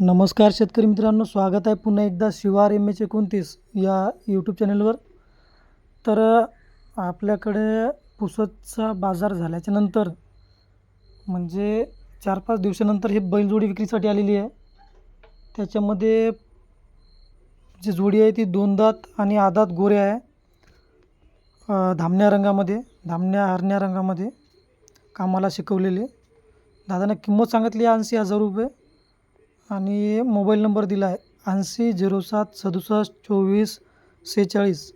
नमस्कार शेतकरी मित्रांनो स्वागत आहे पुन्हा एकदा शिवार एम एच एकोणतीस या यूट्यूब चॅनलवर तर आपल्याकडे पुसतचा बाजार झाल्याच्यानंतर म्हणजे चार पाच दिवसानंतर हे बैलजोडी विक्रीसाठी आलेली आहे. त्याच्यामध्ये जी जोडी आहे ती दोन दात आणि आदात गोरे आहे. धामण्या रंगामध्ये धामण्या हरण्या रंगामध्ये कामाला शिकवलेले दादानं किंमत सांगितली आहे ऐंशी हजार रुपये. आणि मोबाईल नंबर दिला आहे. ऐंशी झिरो सात सदुसष्ट चोवीस सेहेचाळीस.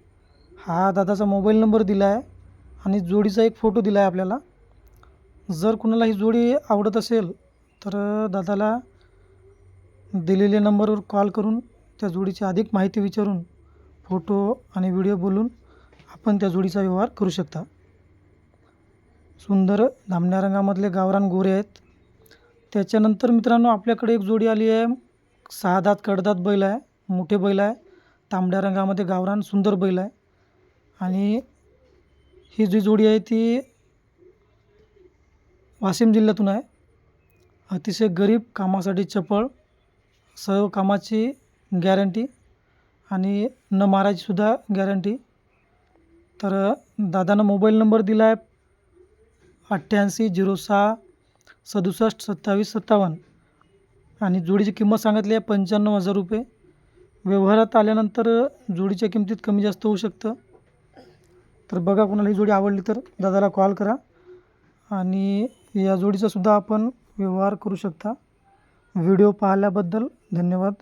हा दादाचा मोबाईल नंबर दिला आहे आणि जोडीचा एक फोटो दिला आहे आपल्याला. जर कुणाला ही जोडी आवडत असेल तर दादाला दिलेल्या नंबरवर कॉल करून त्या जोडीची अधिक माहिती विचारून फोटो आणि व्हिडिओ बोलून आपण त्या जोडीचा व्यवहार करू शकता. सुंदर धामण्या रंगामधले गावरान गोरे आहेत. त्याच्यानंतर मित्रांनो आपल्याकडे एक जोडी आली आहे. सहा दात कडदात बैल आहे. मोठे बैल आहे. तांबड्या रंगामध्ये गावरान सुंदर बैल आहे. आणि ही जी जोडी आहे ती वाशिम जिल्ह्यातून आहे. अतिशय गरीब कामासाठी चपळ सर्व कामाची गॅरंटी आणि न मारायचीसुद्धा गॅरंटी. तर दादानं मोबाईल नंबर दिला आहे अठ्ठ्याऐंशी झिरो सहा सदुसष्ट सत्तावीस सत्तावन्न. आणि जोडीची किंमत सांगितली आहे पंच्याण्णव हजार रुपये. व्यवहारात आल्यानंतर जोडीच्या किमतीत कमी जास्त होऊ शकतं. तर बघा कोणाला ही जोडी आवडली तर दादाला कॉल करा. आणि या जोडीचासुद्धा आपण व्यवहार करू शकता. व्हिडिओ पाहिल्याबद्दल धन्यवाद.